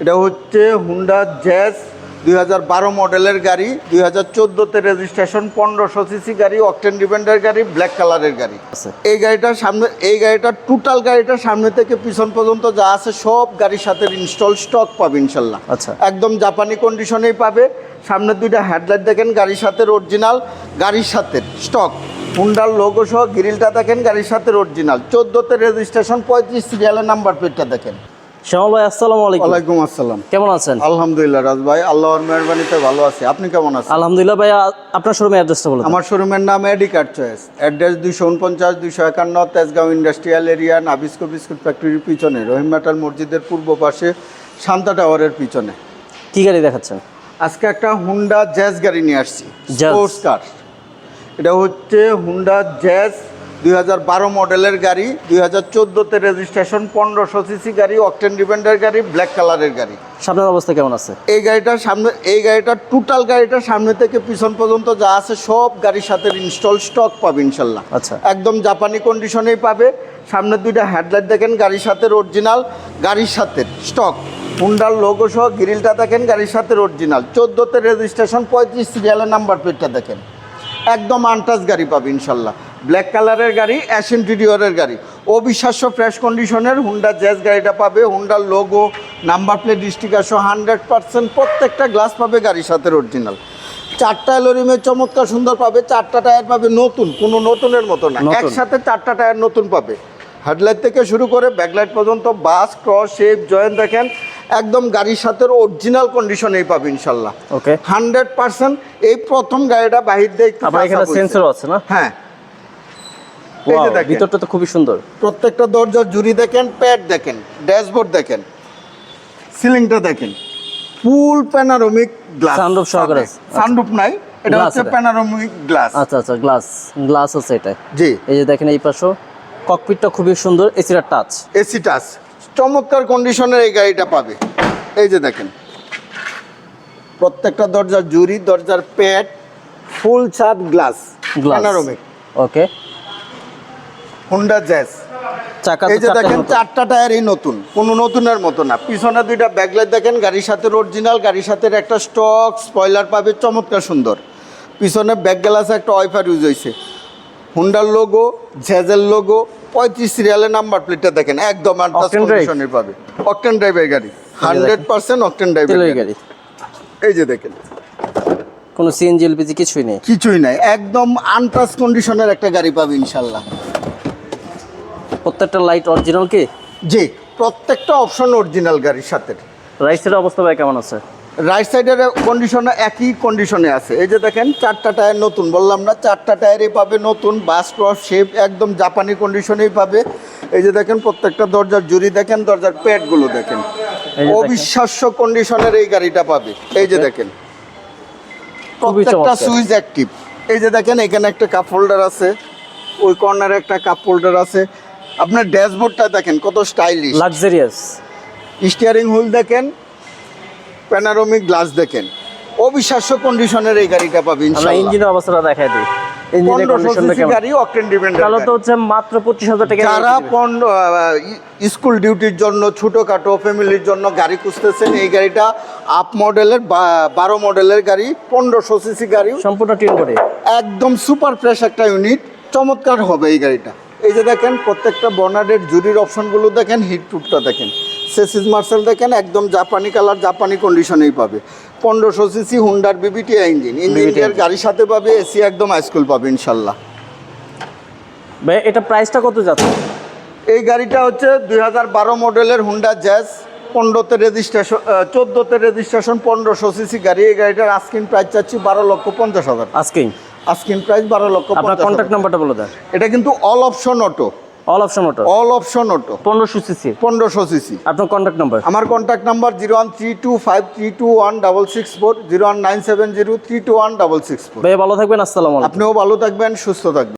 এটা হচ্ছে Honda jazz দুই হাজার বারো মডেলের গাড়ি দুই হাজার চোদ্দোতে রেজিস্ট্রেশন পনেরোশো সিসি গাড়ি অকটেন ডিপেন্ডের গাড়ি ব্ল্যাক কালারের গাড়ি। আছে। এই গাড়িটার সামনে এই গাড়িটার টোটাল গাড়িটার সামনে থেকে পিছন পর্যন্ত যা আছে সব গাড়ির সাথে ইনস্টল স্টক পাবে ইনশাল্লাহ। আচ্ছা। একদম জাপানি কন্ডিশনেই পাবে। সামনে দুইটা হেডলাইট দেখেন গাড়ির সাথে অরিজিনাল গাড়ির সাথে স্টক হুন্ডার লোগো সহ গ্রিলটা দেখেন গাড়ির সাথে অরিজিনাল চোদ্দোতে রেজিস্ট্রেশন পঁয়ত্রিশ সিরিয়ালের নাম্বার প্লেটটা দেখেন। শ্যামল ভাই আসসালামু আলাইকুম। ওয়ালাইকুম আসসালাম। কেমন আছেন? আলহামদুলিল্লাহ রাজ ভাই আল্লাহর মেহরবানিতে ভালো আছি। আপনি কেমন আছেন? আলহামদুলিল্লাহ ভাই আপনার অ্যাড্রেসটা বলুন। আমার শোরুমের নাম চয়েস অ্যাড্রেস দুইশো উনপঞ্চাশ দুইশো একান্ন Tejgaon industrial area Nabisco biscuit ফ্যাক্টরির পিছনে। রহিম মেটাল মসজিদের পূর্ব পাশে শান্তা টাওয়ারের পিছনে। কি গাড়ি দেখাচ্ছেন? আজকে একটা হুন্ডা জ্যাজ গাড়ি নিয়ে আসছি। Jazz। স্পোর্টস কার এটা হচ্ছে হুন্ডা জ্যাজ দুই হাজার বারো মডেলের গাড়ি দুই হাজার চোদ্দোতে রেজিস্ট্রেশন পনেরোশো সিসি গাড়ি অকটেন ডিপেন্ডের গাড়ি ব্ল্যাক কালারের গাড়ি। সামনের অবস্থা কেমন আছে? এই গাড়িটার সামনে এই গাড়িটার টোটাল গাড়িটার সামনে থেকে পিছন পর্যন্ত যা আছে সব গাড়ির সাথে ইনস্টল স্টক পাবে ইনশাল্লাহ। আচ্ছা। একদম জাপানি কন্ডিশনেই পাবে। সামনে দুইটা হেডলাইট দেখেন গাড়ির সাথে অরিজিনাল গাড়ির সাথে স্টক হুন্ডার লোগো সহ গ্রিলটা দেখেন গাড়ির সাথে অরিজিনাল চোদ্দোতে রেজিস্ট্রেশন পঁয়ত্রিশ সিরিয়ালের নাম্বার প্লেটটা দেখেন। একদম আনটাচ গাড়ি পাবে ইনশাল্লাহ। ব্ল্যাক কালারের গাড়ি অ্যাশ ইন্টেরিয়রের গাড়ি। অবিশ্বাস্য ফ্রেশ কন্ডিশনের হুন্ডা জ্যাজ গাড়িটা পাবে। হুন্ডার লোগো নাম্বার প্লেট স্টিকার সহ হান্ড্রেড পার্সেন্ট প্রত্যেকটা গ্লাস পাবে গাড়ির সাথে অরিজিনাল চারটা এলোরিমের চমৎকার সুন্দর পাবে। চারটা টায়ার পাবে নতুন কোনো নতুনের মতো না। একসাথে চারটা টায়ার নতুন পাবে। হেডলাইট থেকে শুরু করে ব্যাকলাইট পর্যন্ত বাস ক্রস শেপ জয়েন্ট দেখেন একদম গাড়ির সাথে অরিজিনাল কন্ডিশনেই পাবে ইনশাল্লাহ। ওকে হান্ড্রেড পার্সেন্ট এই প্রথম গাড়িটা বাহির দিয়ে আছে না? হ্যাঁ। এই যে দেখেন। ভিতরটা তো খুবই সুন্দর। প্রত্যেকটা দরজার জুড়ি দেখেন প্যাড দেখেন ড্যাশবোর্ড দেখেন সিলিংটা দেখেন। ফুল প্যানারোমিক গ্লাস Sunroof সহকারে। সানরুফ নাই এটা হচ্ছে প্যানারোমিক গ্লাস আচ্ছা আচ্ছা গ্লাস গ্লাস আছে এটা। জি। এই যে দেখেন এই পাশও ককপিটটা খুবই সুন্দর এসিটা টাচ এসি টাচ চমৎকার কন্ডিশনের এই গাড়িটা পাবে। এই যে দেখেন। প্রত্যেকটা দরজার জুড়ি দরজার প্যাড ফুল ছাদ glass glass panoramic okay Honda Jazz চাকা এই যে দেখেন। চারটা টায়ারই নতুন কোনো নতুনের মতো না। পিছনে দুইটা ব্যাকলাইট দেখেন গাড়ির সাথে অরিজিনাল গাড়ির সাথে একটা স্টক স্পয়লার পাবে চমৎকার সুন্দর। পিছনে ব্যাক গ্লাসে একটা ওয়াইফার ইউজ হয়েছে। হুন্ডার লোগো ঝেজের লোগো পঁয়ত্রিশ সিরিয়ালের নাম্বার প্লেটটা দেখেন একদম আন্টাস? কন্ডিশনের পাবে। অকটেন ড্রাইভের গাড়ি হান্ড্রেড পার্সেন্ট অকটেন ড্রাইভের গাড়ি। এই যে দেখেন। কোনো সিএনজি এলপিজি কিছুই নেই। কিছুই নাই একদম আনটাস কন্ডিশনের একটা গাড়ি পাবে ইনশাল্লাহ। প্রত্যেকটা লাইট অরিজিনাল কি? জি প্রত্যেকটা অপশন অরিজিনাল গাড়ির সাথে। রাইট সাইডের অবস্থা ভাই কেমন আছে? রাইট সাইডের কন্ডিশনে একই কন্ডিশনে আছে। এই যে দেখেন চারটা টায়ার নতুন বললাম না চারটা টায়ারই পাবে নতুন বাস ক্রস শেপ একদম জাপানি কন্ডিশনেই পাবে। এই যে দেখেন প্রত্যেকটা দরজার জুড়ি দেখেন দরজার প্যাডগুলো দেখেন। অবিশ্বাস্য কন্ডিশনের এই গাড়িটা পাবে। এই যে দেখেন। প্রত্যেকটা। সুইচ অ্যাক্টিভ এই যে দেখেন এখানে একটা কাপ হোল্ডার আছে। ওই কর্নারে একটা কাপ হোল্ডার আছে। আপনার ড্যাশবোর্ডটা দেখেন কত স্টাইলিশ লাক্সারিয়াস স্টিয়ারিং হুইল দেখেন প্যানারোমিক গ্লাস দেখেন। অবিশ্বাস্য কন্ডিশনের এই গাড়িটা পাবেন আমরা ইনশাআল্লাহ। ইঞ্জিনের অবস্থাটা দেখাই দিই। স্কুল ডিউটির জন্য ছোটোখাটো ফ্যামিলির জন্য গাড়ি খুঁজতেছেন এই গাড়িটা আপ মডেলের বারো মডেলের গাড়ি পনেরোশো সিসি গাড়ি। সম্পূর্ণ একদম সুপার ফ্রেশ একটা ইউনিট চমৎকার হবে এই গাড়িটা। এই যে দেখেন প্রত্যেকটা বর্নারের জুরির অপশনগুলো দেখেন হিট প্রুফটা দেখেন। সেসিস মার্সেল দেখেন একদম জাপানি কালার জাপানি কন্ডিশনেই পাবে। পনেরোশো সিসি হুন্ডার বিবিটি ইঞ্জিন ইঞ্জিনিয়ার গাড়ির সাথে পাবে এসি একদম হাইস্কুল পাবে ইনশাল্লাহ। ভাই এটা প্রাইসটা কত যাচ্ছে? এই গাড়িটা হচ্ছে দুই হাজার বারো মডেলের হুন্ডা জ্যাজ পনেরোতে রেজিস্ট্রেশন চোদ্দোতে রেজিস্ট্রেশন পনেরোশো সিসি গাড়ি। এই গাড়িটার আস্কিন প্রাইস চাচ্ছি বারো লক্ষ পঞ্চাশ হাজার। আজকেই আস্কিন প্রাইস বারো লক্ষ আপনার কন্ট্যাক্ট। নাম্বারটা বলে দেন। এটা কিন্তু all option auto all option auto all option auto পনেরোশো সিসি পনেরোশো সিসি আপনার কন্ট্যাক্ট নাম্বার আমার contact number zero one three two five three two one double six four zero one nine seven zero three two one double six four ভাই ভালো থাকবেন আসসালাম আপনিও ভালো থাকবেন সুস্থ থাকবেন।